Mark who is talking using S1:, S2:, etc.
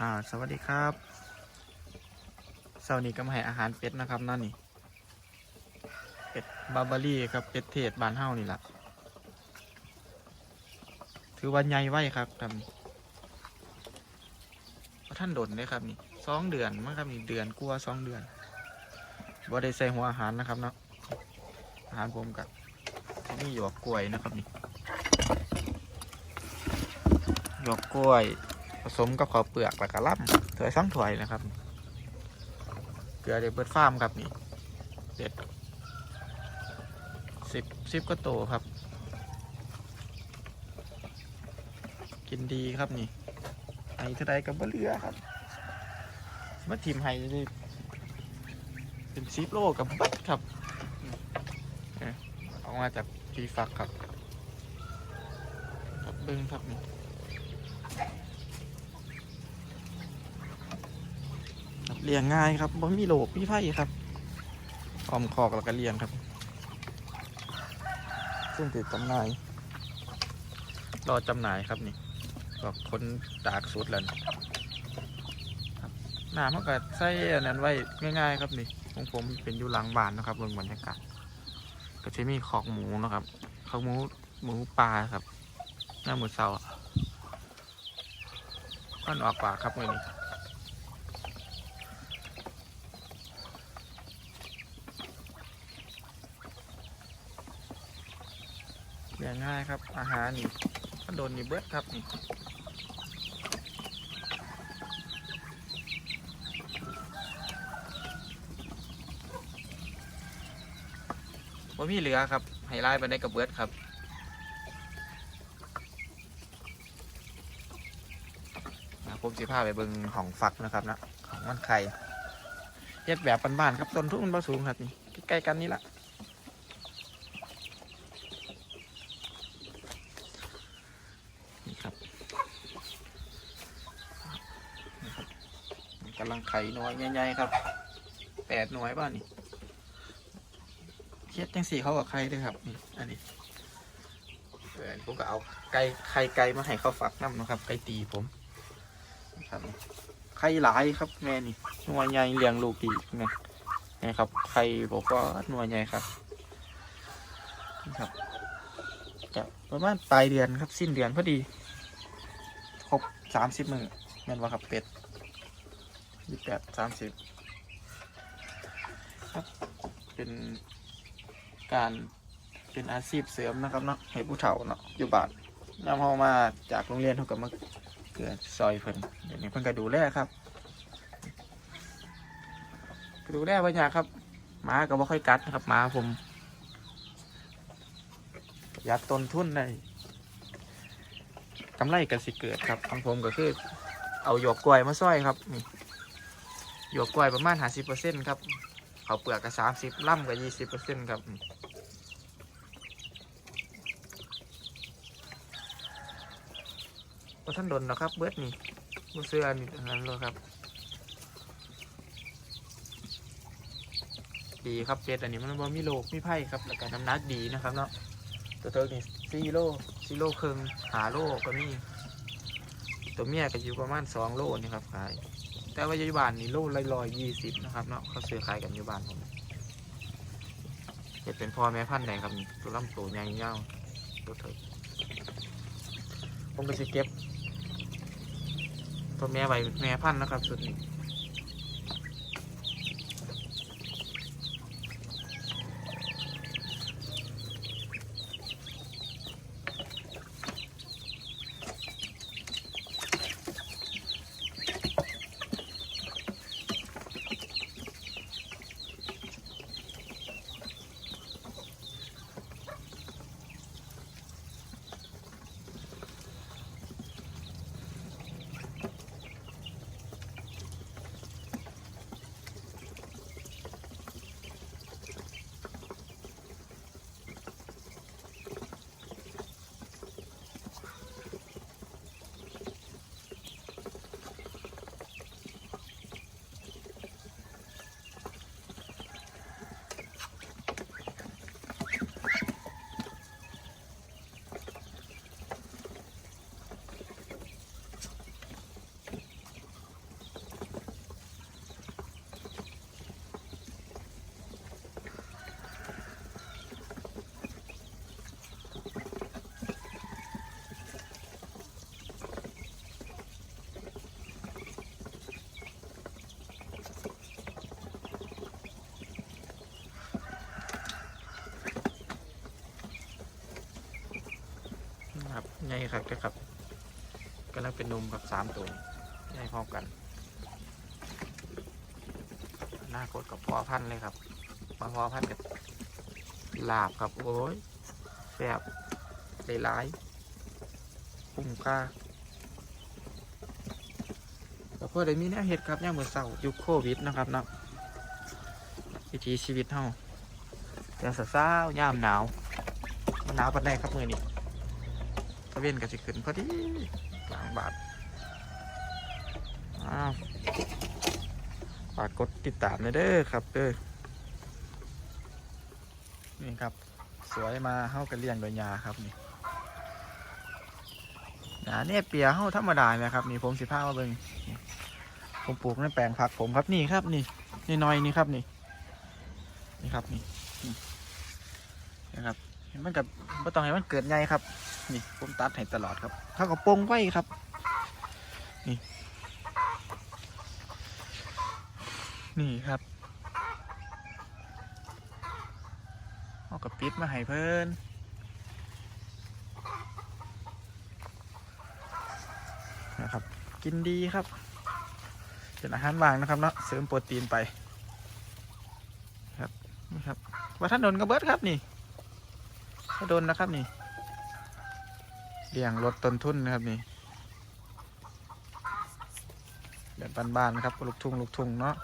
S1: อ่า สวัสดีครับเสาร์นี้ก็มาให้อาหารเป็ดนะครับนั่นนี่ เป็ดบาร์บารี่ครับ เป็ดเทศบานเฮ้านี่แหละถือว่าใหญ่ไว้ครับครับท่านโดนเลยครับนี่สองเดือนมั้งครับนี่เดือนกลัวสองเดือนบ่ได้ใส่หัวอาหารนะครับเนาะอาหารผมกับนี่หยวกกล้วยนะครับนี่หยวกกล้วย ผสมกับข้าวเปลือกแล้วก็ล่ำถ้วยสองถ้วยนะครับ เกลือเดบเบิร์ดฟาร์มครับนี่เด็ดสิบสิบก็โตครับ กินดีครับนี่ไห้เท่าใดกับบะเรือครับมาทีมไห้นี่เป็นซิปโลกับบัดครับเนี่ยออกมาจากพีฟักครับครับเบิ้งครับนี่ ครับ เลี้ยงง่ายครับบ่มีโรคมีไฟครับออมคอกแล้วก็เลี้ยงครับ ซึ่งติดจำหน่ายรอจำหน่ายครับนี่ก็คนตากสุดแล้วนะครับหน้ามันก็ใส่อันนั้นไว้ง่าย ๆ ครับนี่ของผมเป็นอยู่หลังบ้านนะครับเบิ่งบรรยากาศก็จะมีขอกหมูนะครับขอกหมูหมูปลาครับหน้าหมูเสาร์ก็ออกปากครับมือนี้ เลี้ยงง่ายครับ อาหารนี่ก็โดนนี่เบิดครับนี่ว่ามีเหลือครับไฮไลท์ไปได้กับเบิดครับนะผมสิพาไปเบิงของฟักนะครับนะของมันไข่เฮ็ดแบบบ้านๆครับต้นทุนมันบ่สูงครับนี่ใกล้ๆกันนี่ละ นี่ครับกำลังไข่หน่วยใหญ่ๆครับแปดหน่วยบ้านนี่เทียดจังสี่เขากับไข่ด้วยครับนี่อันนี้เออผมก็เอาไก่ไข่ไก่มาให้เขาฝักน้ำนะครับไก่ตีผมครับไข่หลายครับแม่นี่หน่วยใหญ่เลี้ยงลูกดีนี่นี่ครับไข่บอกว่าหน่วยใหญ่ครับครับจะประมาณปลายเดือนครับสิ้นเดือนพอดี รบสามสิบมือแม่นว่าครับเป็ดยี่แปดสามสิบครับเป็นการเป็นอาชีพเสริมนะครับเนาะให้ผู้เฒ่าเนาะอยู่บ้านนำเขามาจากโรงเรียนเขาก็มาเกิดซอยเพิ่นเดี๋ยวนี้เพิ่นก็ดูแลครับดูแลไว้ยากครับหมาก็บ่ค่อยกัดนะครับหมาผมประหยัดต้นทุนได้ กำไรกันสิเกิดครับของผมก็คือ เอาหยวกกล้วยมาซ้อยครับนี่หยวกกล้วยประมาณห้าสิบเปอร์เซ็นต์ครับเขาเปลือกก็สามสิบล่ำก็ยี่สิบเปอร์เซ็นต์ครับนี่ว่าท่านโดนหรอกครับ เบิร์ดนี่บูเสื้อนี่นั้นเลยครับ ดีครับเป็ดอันนี้มันบ่มีโรคมีไผ่ครับแล้วก็น้ำหนักดีนะครับเนาะตัวเทิร์กนี่ซีโร่ ซีโร่ครึ่งหาโลก็มีตัวเมียก็อยู่ประมาณสองโลนี่ครับขาย แต่ว่าอยู่บ้านนี่โลละร้อยยี่สิบนะครับเนาะเขาซื้อขายกันอยู่บ้านผมจะเป็นพ่อแม่พันธุ์ไหนครับตัวลำโตใหญ่ยาตัวเทิร์กผมก็จะเก็บตัวแม่ไว้แม่พันธุ์นะครับสุดนี้ ครับเด้อครับกำลังเป็นนมกับสามตัวใหญ่พร้อมกันหน้ากดกับพอพันเลยครับมาพอพันกับลาบครับโอ้ยแซ่บหลายคุ้มค่าแล้วก็ได้มีแนวเห็ดครับย่ามมือเศร้ายุคโควิดนะครับนะวิถีชีวิตเฮาแต่สาวๆย่ามหนาวมันหนาวปันแรกครับมือนี้ เวนก็สิขึ้นพอดีกลางบาทาวฝากกดติดตามเลยเด้อครับเด้อนี่ครับ สวยมาเฮากันเลี้ยงโดยยาครับนี่ยาเนี่ยเปียเฮาธรรมดาเลยครับ นี่ผมสิพามาเบิ่งผมปลูกในแปลงผักผมครับนี่ครับนี่นี่น้อยนี่ครับนี่ นี่ครับนี่นะครับ มันกับไม่ต้องให้มันเกิดใหญ่ครับ นี่ผมตัดให้ตลอดครับเท่ากับโปงไว้ครับนี่นี่ครับเอากับปิดมาให้เพิ่นนะครับ กินดีครับ เป็นอาหารว่างนะครับเนาะเสริมโปรตีนไป ครับนี่ครับว่าท่านโดนกระเบิดครับนี่ โดนนะครับนี่เลี้ยงลดต้นทุนนะครับนี่แบบบ้านๆนะครับลูกทุ่งลูกทุ่งเนาะ